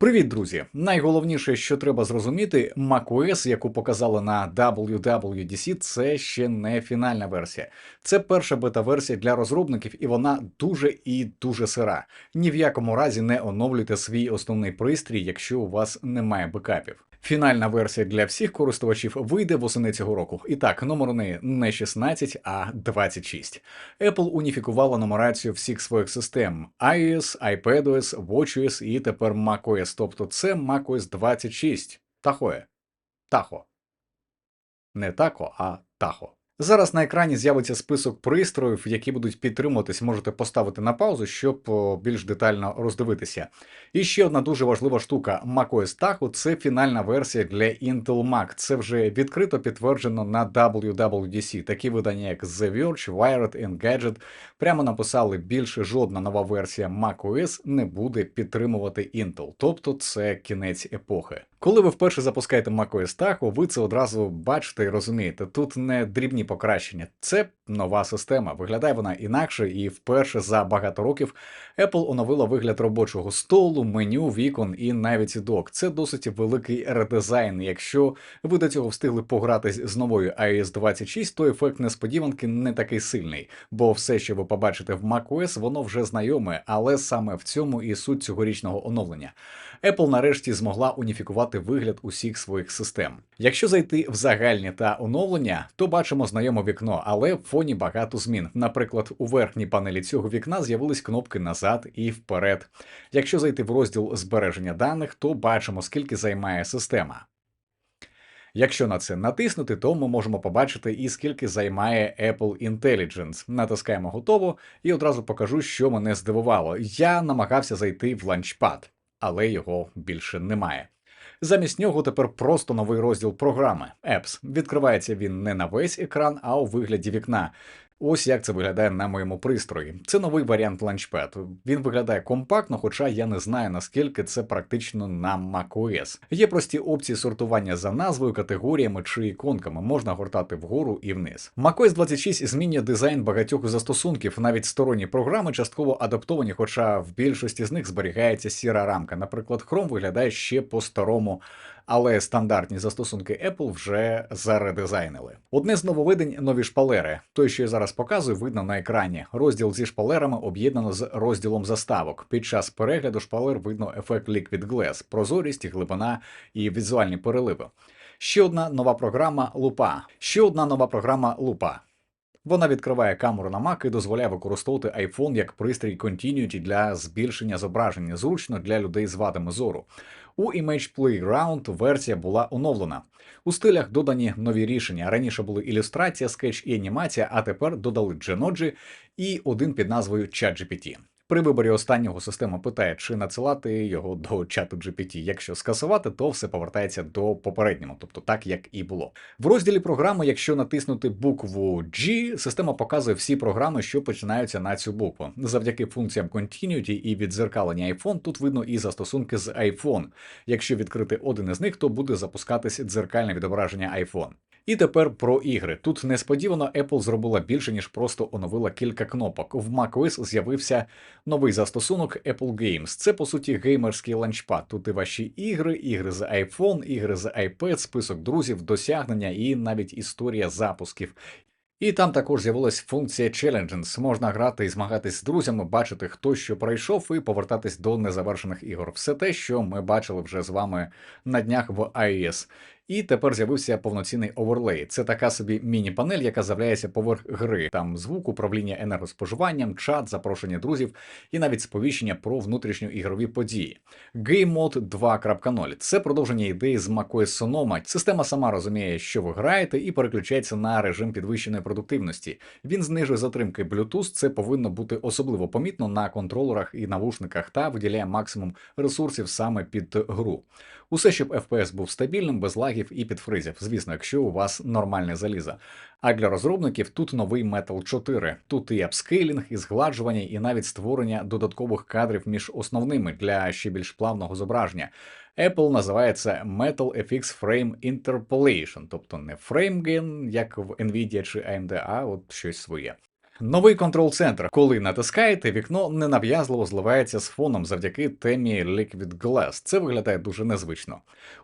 Привіт, друзі! Найголовніше, що треба зрозуміти, macOS, яку показали на WWDC, це ще не фінальна версія. Це перша бета-версія для розробників, і вона дуже і дуже сира. Ні в якому разі не оновлюйте свій основний пристрій, якщо у вас немає бекапів. Фінальна версія для всіх користувачів вийде восени цього року. І так, номер у неї не 16, а 26. Apple уніфікувала нумерацію всіх своїх систем: iOS, iPadOS, WatchOS і тепер macOS. Тобто це macOS 26. Тахоє. Тахо. Не тако, а тахо. Зараз на екрані з'явиться список пристроїв, які будуть підтримуватись. Можете поставити на паузу, щоб більш детально роздивитися. І ще одна дуже важлива штука: macOS Tahoe – це фінальна версія для Intel Mac. Це вже відкрито підтверджено на WWDC. Такі видання, як The Verge, Wired and Gadget, прямо написали, більше жодна нова версія macOS не буде підтримувати Intel. Тобто це кінець епохи. Коли ви вперше запускаєте macOS Tahoe, ви це одразу бачите і розумієте. Тут не дрібні покращення, це нова система. Виглядає вона інакше, і вперше за багато років Apple оновила вигляд робочого столу, меню, вікон і навіть док. Це досить великий редизайн. Якщо ви до цього встигли погратись з новою iOS 26, то ефект несподіванки не такий сильний, бо все, що ви побачите в macOS, воно вже знайоме, але саме в цьому і суть цьогорічного оновлення. Apple нарешті змогла уніфікувати вигляд усіх своїх систем. Якщо зайти в загальні та оновлення, то бачимо знайоме вікно, але в фоні багато змін. Наприклад, у верхній панелі цього вікна з'явились кнопки назад і вперед. Якщо зайти в розділ збереження даних, то бачимо, скільки займає система. Якщо на це натиснути, то ми можемо побачити і скільки займає Apple Intelligence. Натискаємо готово і одразу покажу, що мене здивувало. Я намагався зайти в ланчпад але його більше немає. Замість нього тепер просто новий розділ програми Apps. Відкривається він не на весь екран, а у вигляді вікна. Ось як це виглядає на моєму пристрої. Це новий варіант ланчпад. Він виглядає компактно, хоча я не знаю наскільки це практично на macOS. Є прості опції сортування за назвою, категоріями чи іконками. Можна гортати вгору і вниз. macOS 26 змінює дизайн багатьох застосунків, навіть сторонні програми частково адаптовані, хоча в більшості з них зберігається сіра рамка. Наприклад, Chrome виглядає ще по-старому але стандартні застосунки Apple вже заредизайнили. Одне з нововидень нові шпалери. Той, що я зараз показую, видно на екрані. Розділ зі шпалерами об'єднано з розділом заставок. Під час перегляду шпалер видно ефект Liquid Glass, прозорість, глибина і візуальні переливи. Ще одна нова програма Лупа. Ще одна нова програма Лупа. Вона відкриває камеру на Mac і дозволяє використовувати iPhone як пристрій Continuity для збільшення зображення, зручно для людей з вадами зору. У Image Playground версія була оновлена. У стилях додані нові рішення. Раніше були ілюстрація, скетч і анімація, а тепер додали Genoji і один під назвою ChatGPT. При виборі останнього система питає, чи надсилати його до чату GPT. Якщо скасувати, то все повертається до попереднього, тобто так як і було. В розділі програми, якщо натиснути букву G, система показує всі програми, що починаються на цю букву. Завдяки функціям Continuity і відзеркалення iPhone, тут видно і застосунки з iPhone. Якщо відкрити один із них, то буде запускатись дзеркальне відображення iPhone. І тепер про ігри. Тут несподівано Apple зробила більше, ніж просто оновила кілька кнопок. В macOS з'явився новий застосунок Apple Games. Це по суті геймерський ланчпад. Тут і ваші ігри, ігри з iPhone, ігри з iPad, список друзів, досягнення і навіть історія запусків. І там також з'явилась функція Challenges. Можна грати і змагатись з друзями, бачити, хто що пройшов, і повертатись до незавершених ігор. Все те, що ми бачили вже з вами на днях в iOS. І тепер з'явився повноцінний оверлей. Це така собі міні-панель, яка з'являється поверх гри. Там звук, управління енергоспоживанням, чат, запрошення друзів і навіть сповіщення про внутрішньоігрові події. Game Mode 2.0 це продовження ідеї з macOS Sonoma. Система сама розуміє, що ви граєте, і переключається на режим підвищеної продуктивності. Він знижує затримки Bluetooth, це повинно бути особливо помітно на контролерах і навушниках та виділяє максимум ресурсів саме під гру. Усе, щоб FPS був стабільним, без лагів і підфризів, звісно, якщо у вас нормальне залізо. А для розробників тут новий Metal 4. Тут і апскейлінг, і згладжування, і навіть створення додаткових кадрів між основними для ще більш плавного зображення. Apple називає це Metal FX Frame Interpolation, тобто не FrameGen, як в Nvidia чи AMD, а от щось своє. Новий контрол-центр, коли натискаєте, вікно ненав'язливо зливається з фоном завдяки темі Liquid Glass. Це виглядає дуже незвично.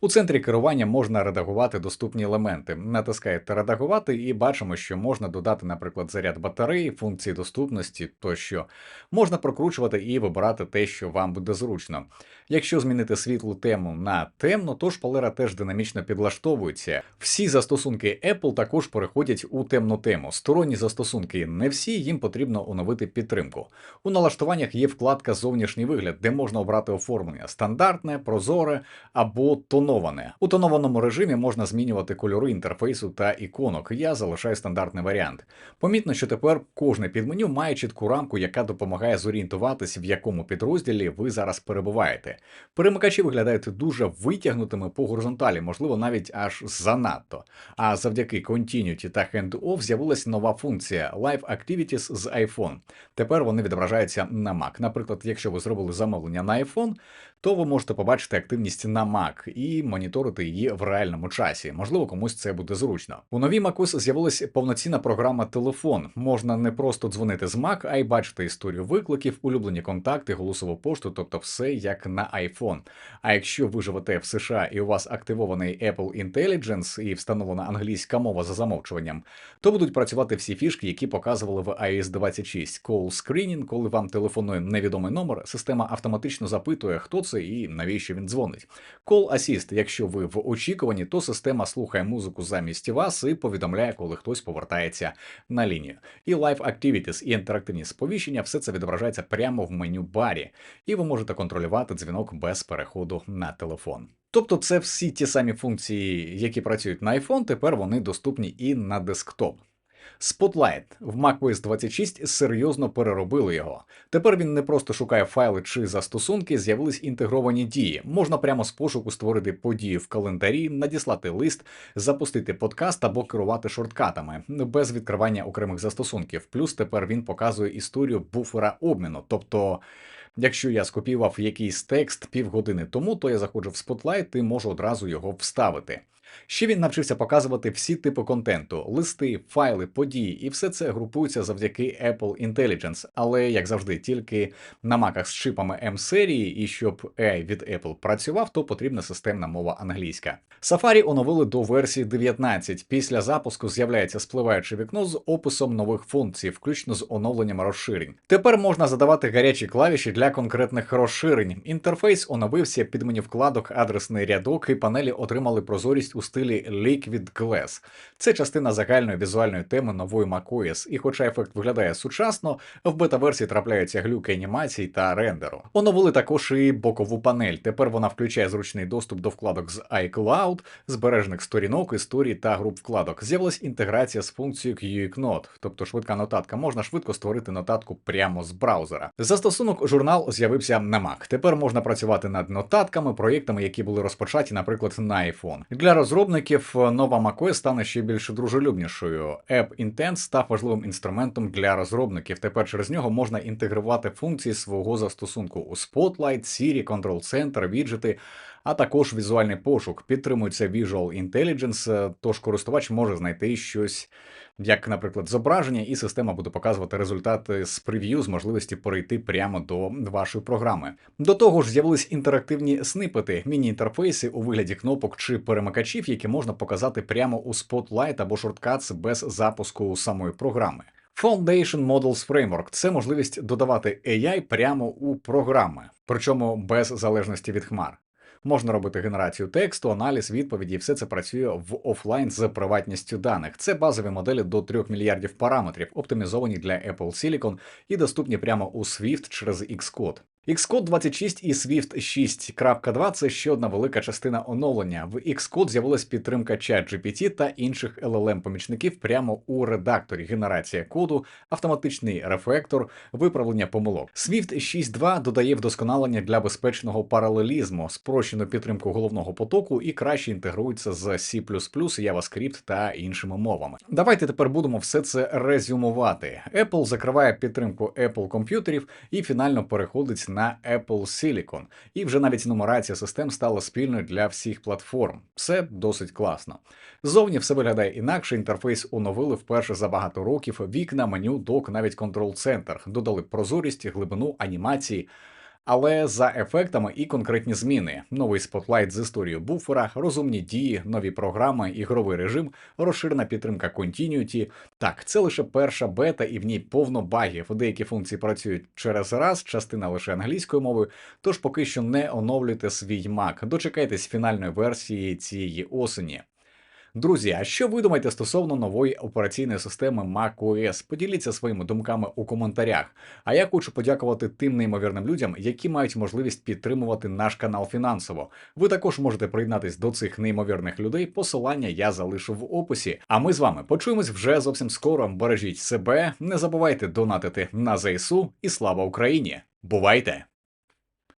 У центрі керування можна редагувати доступні елементи. Натискаєте редагувати і бачимо, що можна додати, наприклад, заряд батареї, функції доступності тощо. Можна прокручувати і вибирати те, що вам буде зручно. Якщо змінити світлу тему на темну, то шпалера теж динамічно підлаштовується. Всі застосунки Apple також переходять у темну тему. Сторонні застосунки не всі, їм потрібно оновити підтримку. У налаштуваннях є вкладка Зовнішній вигляд, де можна обрати оформлення стандартне, прозоре або тоноване. У тонованому режимі можна змінювати кольори інтерфейсу та іконок. Я залишаю стандартний варіант. Помітно, що тепер кожне підменю має чітку рамку, яка допомагає зорієнтуватись, в якому підрозділі ви зараз перебуваєте. Перемикачі виглядають дуже витягнутими по горизонталі, можливо, навіть аж занадто. А завдяки Continuity та Hand-Off з'явилася нова функція Live Activities з iPhone. Тепер вони відображаються на Mac. Наприклад, якщо ви зробили замовлення на iPhone, то ви можете побачити активність на Mac і моніторити її в реальному часі. Можливо, комусь це буде зручно. У новій macOS з'явилася повноцінна програма телефон. Можна не просто дзвонити з Mac, а й бачити історію викликів, улюблені контакти, голосову пошту, тобто все як на iPhone. А якщо ви живете в США і у вас активований Apple Intelligence і встановлена англійська мова за замовчуванням, то будуть працювати всі фішки, які показували в iOS 26. Call Screening, коли вам телефонує невідомий номер, система автоматично запитує, хто це і навіщо він дзвонить. Call Assist, якщо ви в очікуванні, то система слухає музику замість вас і повідомляє, коли хтось повертається на лінію. І Live Activities, і інтерактивні сповіщення, все це відображається прямо в меню барі, і ви можете контролювати дзвінок без переходу на телефон. Тобто, це всі ті самі функції, які працюють на iPhone, тепер вони доступні і на десктоп. Spotlight в macOS 26 серйозно переробили його. Тепер він не просто шукає файли чи застосунки, з'явились інтегровані дії. Можна прямо з пошуку створити подію в календарі, надіслати лист, запустити подкаст або керувати шорткатами без відкривання окремих застосунків. Плюс тепер він показує історію буфера обміну, тобто. Якщо я скопіював якийсь текст півгодини тому, то я заходжу в Spotlight і можу одразу його вставити. Ще він навчився показувати всі типи контенту: листи, файли, події, і все це групується завдяки Apple Intelligence, але як завжди, тільки на маках з чипами M серії, і щоб AI від Apple працював, то потрібна системна мова англійська. Safari оновили до версії 19. Після запуску з'являється спливаюче вікно з описом нових функцій, включно з оновленням розширень. Тепер можна задавати гарячі клавіші для конкретних розширень. Інтерфейс оновився під меню вкладок, адресний рядок і панелі отримали прозорість у стилі Liquid Glass. Це частина загальної візуальної теми нової macOS, і хоча ефект виглядає сучасно, в бета-версії трапляються глюки анімацій та рендеру. Оновили також і бокову панель. Тепер вона включає зручний доступ до вкладок з iCloud, збережених сторінок, історій та груп вкладок. З'явилась інтеграція з функцією Quick Note, тобто швидка нотатка. Можна швидко створити нотатку прямо з браузера. Застосунок журнал з'явився на Mac. Тепер можна працювати над нотатками, проєктами, які були розпочаті, наприклад, на iPhone. Для розробників нова macOS стане ще більш дружелюбнішою. App Intent став важливим інструментом для розробників. Тепер через нього можна інтегрувати функції свого застосунку у Spotlight, Siri, Control Center, віджити. А також візуальний пошук підтримується Visual Intelligence, тож користувач може знайти щось, як, наприклад, зображення, і система буде показувати результати з прев'ю з можливості перейти прямо до вашої програми. До того ж, з'явились інтерактивні снипети, міні-інтерфейси у вигляді кнопок чи перемикачів, які можна показати прямо у Spotlight або Shortcuts без запуску самої програми. Foundation Models Framework – це можливість додавати AI прямо у програми, причому без залежності від хмар. Можна робити генерацію тексту, аналіз, відповіді, і все це працює в офлайн з приватністю даних. Це базові моделі до 3 мільярдів параметрів, оптимізовані для Apple Silicon і доступні прямо у Swift через Xcode. Xcode 26 і Swift 6.2 це ще одна велика частина оновлення. В Xcode з'явилась підтримка ChatGPT та інших LLM-помічників прямо у редакторі, генерація коду, автоматичний рефектор, виправлення помилок. Swift 6.2 додає вдосконалення для безпечного паралелізму, спрощену підтримку головного потоку і краще інтегрується з C++, JavaScript та іншими мовами. Давайте тепер будемо все це резюмувати. Apple закриває підтримку Apple комп'ютерів і фінально переходить на Apple Silicon, і вже навіть нумерація систем стала спільною для всіх платформ. Все досить класно. Зовні все виглядає інакше. Інтерфейс оновили вперше за багато років. Вікна, меню, док, навіть контрол-центр. Додали прозорість, глибину, анімації. Але за ефектами і конкретні зміни: новий спотлайт з історією буфера, розумні дії, нові програми, ігровий режим, розширена підтримка Continuity. Так, це лише перша бета, і в ній повно багів. Деякі функції працюють через раз, частина лише англійською мовою. Тож поки що не оновлюйте свій Mac. Дочекайтесь фінальної версії цієї осені. Друзі, а що ви думаєте стосовно нової операційної системи macOS? Поділіться своїми думками у коментарях. А я хочу подякувати тим неймовірним людям, які мають можливість підтримувати наш канал фінансово. Ви також можете приєднатись до цих неймовірних людей. Посилання я залишу в описі. А ми з вами почуємось вже зовсім скоро. Бережіть себе, не забувайте донатити на ЗСУ і слава Україні! Бувайте!